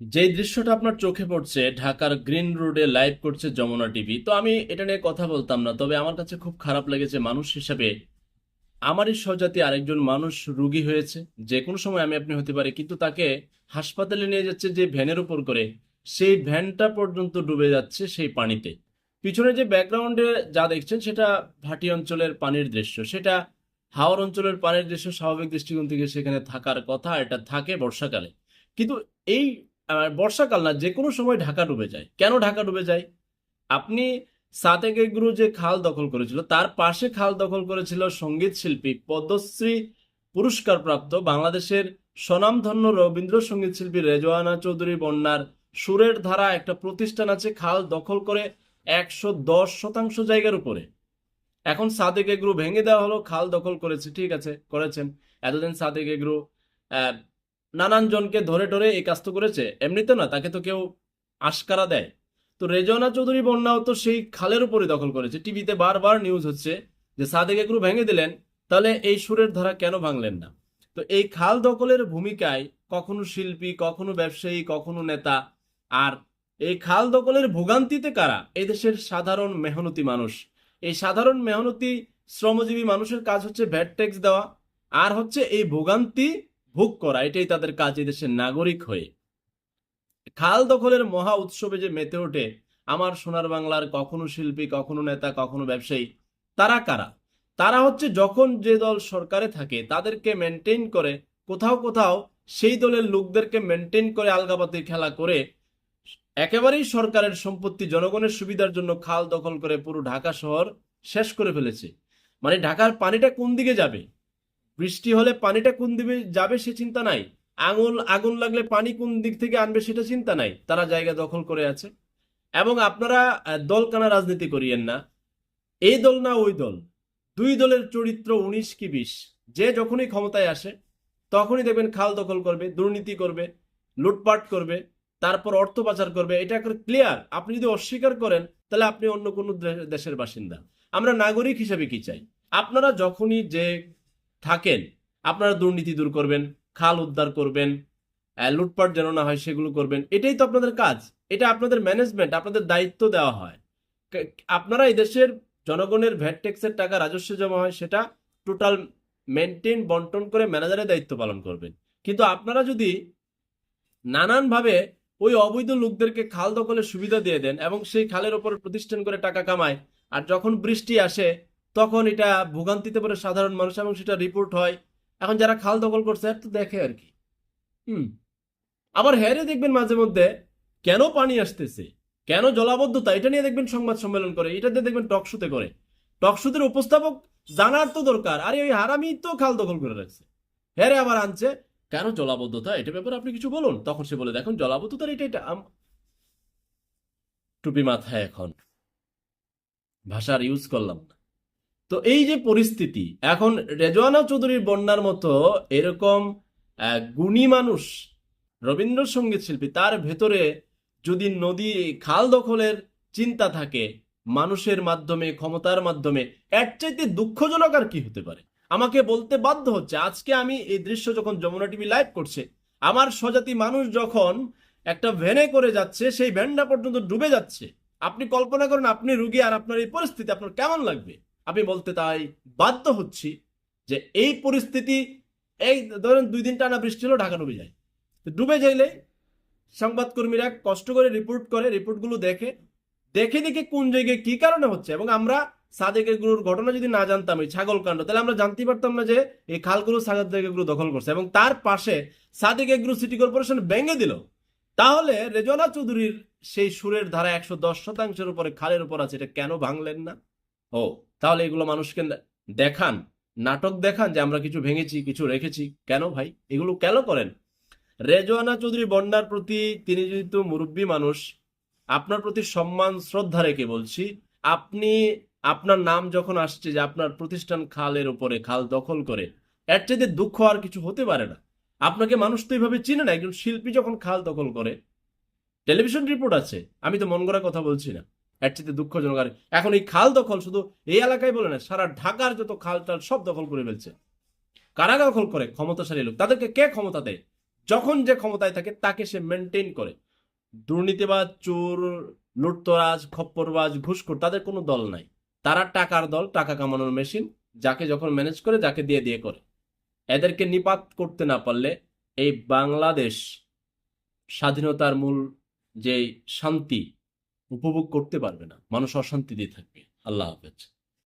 যে দৃশ্যটা আপনার চোখে পড়ছে, ঢাকার গ্রিন রোডে লাইভ করছে যমুনা টিভি তো আমি এটা নিয়ে কথা বলতাম না, তবে আমার কাছে খুব খারাপ লেগেছে মানুষ হিসাবে আমারই স্বজাতি আরেকজন মানুষ রুগী হয়েছে, যে কোনো সময় আমি আপনি হতে পারি, কিন্তু তাকে হাসপাতালে নিয়ে যাচ্ছে যে ভ্যানের উপর করে, সেই ভ্যানটা পর্যন্ত ডুবে যাচ্ছে সেই পানিতে। পিছনে যে ব্যাকগ্রাউন্ডে যা দেখছেন, সেটা ভাটি অঞ্চলের পানির দৃশ্য, সেটা হাওর অঞ্চলের পানির দৃশ্য, স্বাভাবিক দৃষ্টিকোণ থেকে সেখানে থাকার কথা, এটা থাকে বর্ষাকালে। কিন্তু এই বর্ষাকাল না যে কোনো সময় ঢাকা ডুবে যায়। কেন ঢাকা ডুবে যায়? আপনি সাতেকেগ্রু যে খাল দখল করেছিল, তার পাশে খাল দখল করেছিল সংগীত শিল্পী, পদ্মশ্রী পুরস্কার প্রাপ্ত বাংলাদেশের স্বনামধন্য রবীন্দ্রসঙ্গীত শিল্পী রেজওয়ানা চৌধুরী বন্যার সুরের ধারা একটা প্রতিষ্ঠান আছে খাল দখল করে একশো দশ শতাংশ জায়গার উপরে। এখন সাদেক এগ্রু ভেঙে দেওয়া হলো, খাল দখল করেছে, ঠিক আছে, করেছেন। এতদিন সাদেক এগ্রু নানান জনকে ধরে টরে এই কাজ তো করেছে। এমনিতে না, তাকে তো কেউ আশকারা দেয়। তো রেজনা চৌধুরী বন্যাও তো সেই খালের উপরে দখল করেছে। টিভিতে বারবার নিউজ হচ্ছে যে সাদেক এগ্রু ভেঙে দিলেন, তাহলে এই সুরের ধারা কেন ভাঙলেন না? তো এই খাল দখলের ভূমিকায় কখনো শিল্পী, কখনো ব্যবসায়ী, কখনো নেতা, আর এই খাল দখলের ভোগান্তিতে কারা? এই দেশের সাধারণ মেহনতি মানুষ। এই সাধারণ মেহনতি, শ্রমজীবী মানুষের কাজ হচ্ছে ভ্যাট ট্যাক্স দেওয়া, আর হচ্ছে এই ভোগান্তি ভোগ করা, এটাই তাদের কাজ দেশের নাগরিক হয়ে। খাল দখলের মহা উৎসবে যে মেতে ওঠে, আমার সোনার বাংলার কখনো শিল্পী, কখনো নেতা, কখনো ব্যবসায়ী, তারা কারা? তারা হচ্ছে যখন যে দল সরকারে থাকে, তাদেরকে মেনটেন করে, কোথাও কোথাও সেই দলের লোকদেরকে মেনটেন করে আলগাবাতির খেলা করে, একেবারেই সরকারের সম্পত্তি, জনগণের সুবিধার জন্য খাল দখল করে পুরো ঢাকা শহর শেষ করে ফেলেছে। মানে ঢাকার পানিটা কোন দিকে যাবে? বৃষ্টি হলে পানিটা কোন দিকে যাবে সে চিন্তা নাই। আঙুল আগুন লাগলে পানি কোন দিক থেকে আনবে সেটা চিন্তা নাই। তারা জায়গা দখল করে আছে। এবং আপনারা আহ, দলকানা রাজনীতি করিয়েন না। এই দল না ওই দল। দুই দলের চরিত্র উনিশ কি বিশ। যে যখনই ক্ষমতায় আসে তখনই দেখবেন খাল দখল করবে দুর্নীতি করবে লুটপাট করবে তারপর অর্থ পাচার করবে। এটা ক্লিয়ার আপনি যদি অস্বীকার করেন তাহলে আপনি অন্য কোনো দেশের বাসিন্দা। আমরা নাগরিক হিসেবে কি চাই? আপনারা যখনই যে থাকেন, আপনারা দুর্নীতি দূর করবেন, খাল উদ্ধার করবেন লুটপাট যেন না হয় সেগুলো করবেন, এটাই তো আপনাদের কাজ। এটা আপনাদের ম্যানেজমেন্ট আপনাদের দায়িত্ব দেওয়া হয়। আপনারা এই দেশের জনগণের ভ্যাট ট্যাক্সের টাকা রাজস্ব জমা হয়, সেটা টোটাল মেনটেন বন্টন করে ম্যানেজারের দায়িত্ব পালন করবেন। কিন্তু আপনারা যদি নানানভাবে ওই অবৈধ লোকদেরকে খাল দখলের সুবিধা দিয়ে দেন এবং সেই খালের ওপর প্রতিষ্ঠান করে টাকা কামায়, আর যখন বৃষ্টি আসে তখন এটা ভোগান্তিতে পড়ে সাধারণ মানুষ এবং সেটা রিপোর্ট হয়। এখন যারা খাল দখল করছে তো দেখে আর কি। হুম। আবার হ্যারে দেখবেন মাঝে মধ্যে কেন পানি আসতেছে? কেন জলাবদ্ধতা? এটা নিয়ে দেখবেন সংবাদ সম্মেলন করে এটাতে দেখবেন টকশুতে করে। টকশুতের উপস্থাপক জানার তো দরকার, আরে ওই হারামি তো খাল দখল করে রাখছে। হ্যারে আবার আনছে, কেন জলাবদ্ধতা? এটা ব্যাপারে আপনি কিছু বলুন। তখন সে বলে, দেখুন, জলাবদ্ধতার এটা এটা টুপি মাথায় এখন। ভাষার ইউজ করলাম না। তো এই যে পরিস্থিতি, এখন রেজওয়ানা চৌধুরীর বন্যার মতো এরকম গুণী মানুষ, রবীন্দ্রসঙ্গীত শিল্পী, তার ভেতরে যদি নদী, খাল দখলের চিন্তা থাকে, মানুষের মাধ্যমে, ক্ষমতার মাধ্যমে, এর চাইতে দুঃখজনক আর কি হতে পারে? আমাকে বলতে বাধ্য হচ্ছে, আজকে আমি এই দৃশ্য যখন যমুনা টিভি লাইভ করছে, আমার স্বজাতি মানুষ যখন একটা ভ্যানে করে যাচ্ছে, সেই ভ্যানটা পর্যন্ত ডুবে যাচ্ছে। আপনি কল্পনা করেন, আপনি রুগী আর আপনার এই পরিস্থিতি, আপনার কেমন লাগবে? আমি বলতে তাই বাধ্য হচ্ছি যে এই পরিস্থিতি, এই ধরেন দুই দিন টানা বৃষ্টি হলো, ঢাকা ডুবে যায়। ডুবে যাইলে সংবাদকর্মীরা কষ্ট করে রিপোর্ট করে রিপোর্টগুলো দেখে দেখে দেখে কোন জায়গায় কি কারণে হচ্ছে। এবং আমরা সাদেকের গুরুর ঘটনা যদি না জানতাম, এই ছাগল কাণ্ড তাহলে আমরা জানতে পারতাম না যে এই খালগুলো সাদেক এগ্রু দখল করছে। এবং তার পাশে সাদেক এগ্রু সিটি কর্পোরেশন ভেঙে দিল। তাহলে রেজনা চৌধুরীর সেই সুরের ধারা একশো দশ শতাংশের উপরে খালের উপর আছে, এটা কেন ভাঙলেন না? ও তাহলে এগুলো মানুষকে দেখান, নাটক দেখান যে আমরা কিছু ভেঙেছি, কিছু রেখেছি। কেন ভাই? এগুলো কেন করেন? রেজওয়ানা চৌধুরী বন্ডার প্রতি তিনি যেহেতু মুরব্বী মানুষ, আপনার প্রতি সম্মান, শ্রদ্ধা রেখে বলছি, আপনি, আপনার নাম যখন আসছে যে আপনার প্রতিষ্ঠান খালের উপরে, খাল দখল করে, এর চাইতে দুঃখ আর কিছু হতে পারে না। আপনাকে মানুষ তো এইভাবে চিনে না, একজন শিল্পী যখন খাল দখল করে। টেলিভিশন রিপোর্ট আছে, আমি তো মন গড়া কথা বলছি না। এর চাইতে দুঃখজনক। আর এখন এই খাল দখল শুধু এই এলাকায় বলে না সারা ঢাকার যত খাল টাল সব দখল করে ফেলছে। কারা দখল করে? ক্ষমতাশালী লোক। তাদেরকে কে ক্ষমতা দেয়? যখন যে ক্ষমতায় থাকে, তাকে সে মেনটেন করে। দুর্নীতিবাদ চোর, লুটতরাজ, খপ্পরবাজ, ঘুষখোর, তাদের কোনো দল নাই। তারা টাকার দল, টাকা কামানোর মেশিন যাকে যখন ম্যানেজ করে, যাকে দিয়ে দিয়ে করে। এদেরকে নিপাত করতে না পারলে এই বাংলাদেশ স্বাধীনতার মূল যে শান্তি উপভোগ করতে পারবে না। মানুষ অশান্তি দিয়ে থাকবে। আল্লাহ হাফেজ।